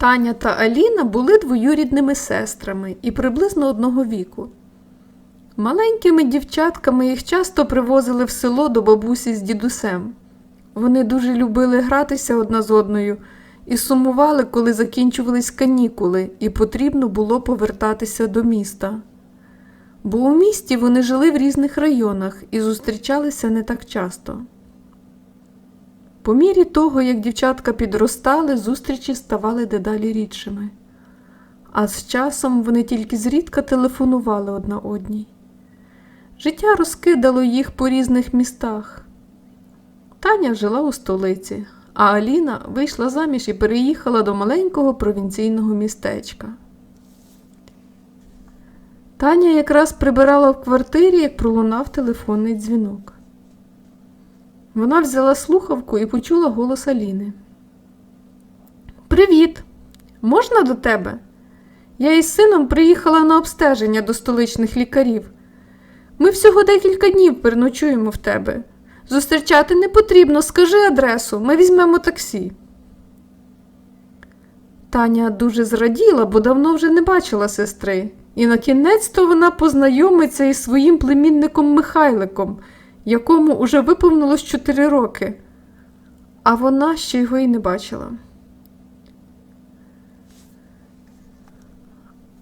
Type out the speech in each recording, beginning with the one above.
Таня та Аліна були двоюрідними сестрами і приблизно одного віку. Маленькими дівчатками їх часто привозили в село до бабусі з дідусем. Вони дуже любили гратися одна з одною і сумували, коли закінчувались канікули, і потрібно було повертатися до міста. Бо у місті вони жили в різних районах і зустрічалися не так часто. По мірі того, як дівчатка підростали, зустрічі ставали дедалі рідшими, а з часом вони тільки зрідка телефонували одна одній. Життя розкидало їх по різних містах. Таня жила у столиці, а Аліна вийшла заміж і переїхала до маленького провінційного містечка. Таня якраз прибирала в квартирі, як пролунав телефонний дзвінок. Вона взяла слухавку і почула голос Аліни. Привіт! Можна до тебе? Я із сином приїхала на обстеження до столичних лікарів. Ми всього декілька днів переночуємо в тебе. Зустрічати не потрібно, скажи адресу, ми візьмемо таксі. Таня дуже зраділа, бо давно вже не бачила сестри, і на кінець то вона познайомиться із своїм племінником Михайликом, якому уже виповнилось 4 роки, а вона ще його й не бачила.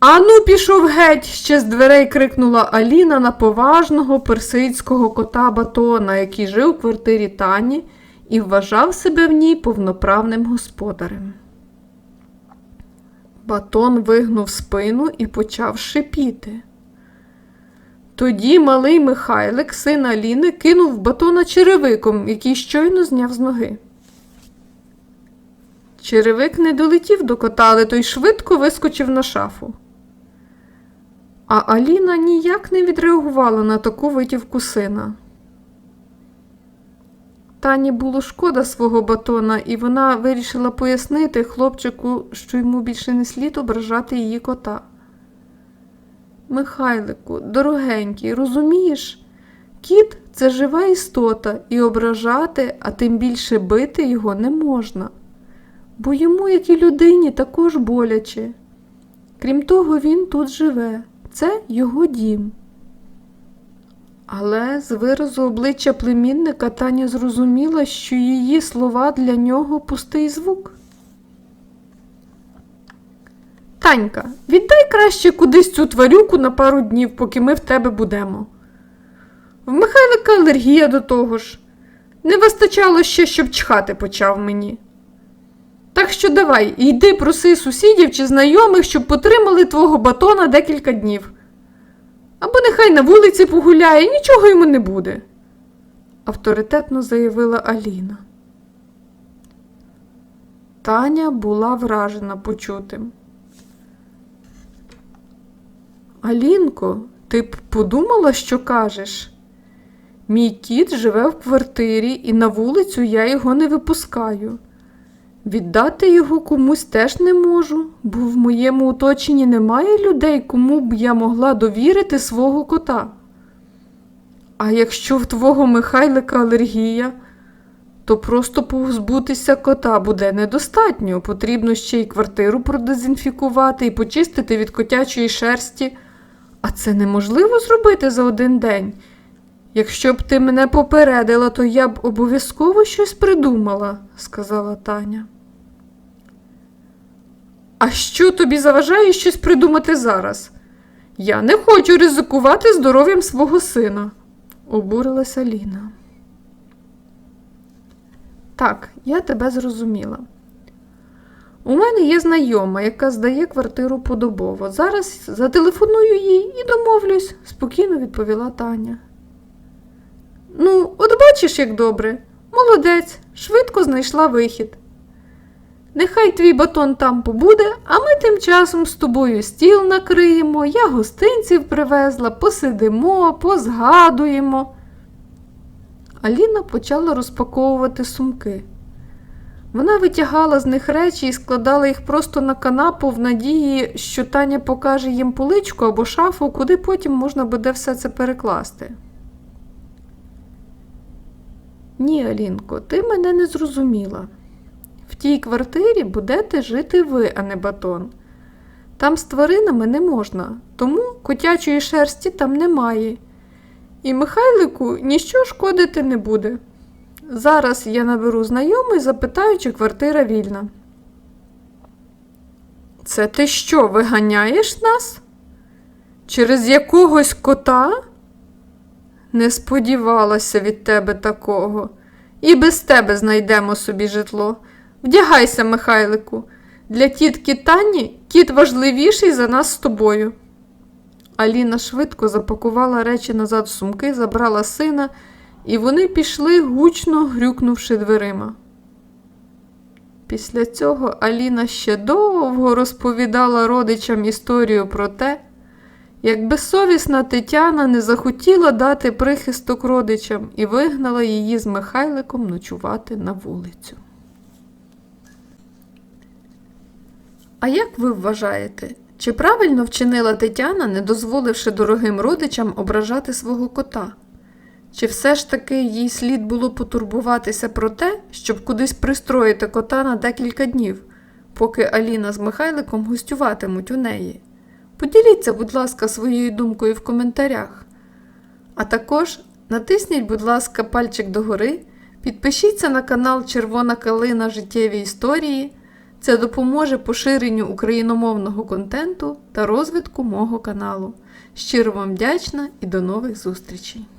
Ану, пішов геть, ще з дверей крикнула Аліна на поважного персидського кота Батона, який жив у квартирі Тані і вважав себе в ній повноправним господарем. Батон вигнув спину і почав шипіти. Тоді малий Михайлик, син Аліни, кинув батона черевиком, який щойно зняв з ноги. Черевик не долетів до кота, але той швидко вискочив на шафу. А Аліна ніяк не відреагувала на таку витівку сина. Тані було шкода свого батона, і вона вирішила пояснити хлопчику, що йому більше не слід ображати її кота. Михайлику, дорогенький, розумієш? Кіт це жива істота, і ображати, а тим більше бити його не можна, бо йому, як і людині, також боляче. Крім того, він тут живе, це його дім. Але з виразу обличчя племінника Таня зрозуміла, що її слова для нього пустий звук. Танька, віддай краще кудись цю тварюку на пару днів, поки ми в тебе будемо. В Михайлика алергія до того ж. Не вистачало ще, щоб чхати почав мені. Так що давай, йди проси сусідів чи знайомих, щоб потримали твого батона декілька днів. Або нехай на вулиці погуляє, нічого йому не буде, авторитетно заявила Аліна. Таня була вражена почутим. Алінко, ти б подумала, що кажеш? Мій кіт живе в квартирі, і на вулицю я його не випускаю. Віддати його комусь теж не можу, бо в моєму оточенні немає людей, кому б я могла довірити свого кота. А якщо в твого Михайлика алергія, то просто позбутися кота буде недостатньо. Потрібно ще й квартиру продезінфікувати і почистити від котячої шерсті. А це неможливо зробити за один день. Якщо б ти мене попередила, то я б обов'язково щось придумала, сказала Таня. А що тобі заважає щось придумати зараз? Я не хочу ризикувати здоров'ям свого сина, обурилася Ліна. Так, я тебе зрозуміла. У мене є знайома, яка здає квартиру подобово. Зараз зателефоную їй і домовлюсь, спокійно відповіла Таня. Ну, от бачиш, як добре. Молодець, швидко знайшла вихід. Нехай твій батон там побуде, а ми тим часом з тобою стіл накриємо, я гостинців привезла, посидимо, позгадуємо. Аліна почала розпаковувати сумки. Вона витягала з них речі і складала їх просто на канапу в надії, що Таня покаже їм поличку або шафу, куди потім можна буде все це перекласти. Ні, Алінко, ти мене не зрозуміла. В тій квартирі будете жити ви, а не батон. Там з тваринами не можна, тому котячої шерсті там немає. І Михайлику ніщо шкодити не буде. Зараз я наберу знайомий, запитаю, чи квартира вільна. Це ти що, виганяєш нас? Через якогось кота? Не сподівалася від тебе такого. І без тебе знайдемо собі житло. Вдягайся, Михайлику. Для тітки Тані кіт важливіший за нас з тобою. Аліна швидко запакувала речі назад в сумки, забрала сина, і вони пішли, гучно грюкнувши дверима. Після цього Аліна ще довго розповідала родичам історію про те, як безсовісна Тетяна не захотіла дати прихисток родичам і вигнала її з Михайликом ночувати на вулицю. А як ви вважаєте, чи правильно вчинила Тетяна, не дозволивши дорогим родичам ображати свого кота? Чи все ж таки їй слід було потурбуватися про те, щоб кудись пристроїти кота на декілька днів, поки Аліна з Михайликом гостюватимуть у неї? Поділіться, будь ласка, своєю думкою в коментарях. А також натисніть, будь ласка, пальчик догори, підпишіться на канал Червона Калина Життєві історії. Це допоможе поширенню україномовного контенту та розвитку мого каналу. Щиро вам вдячна і до нових зустрічей!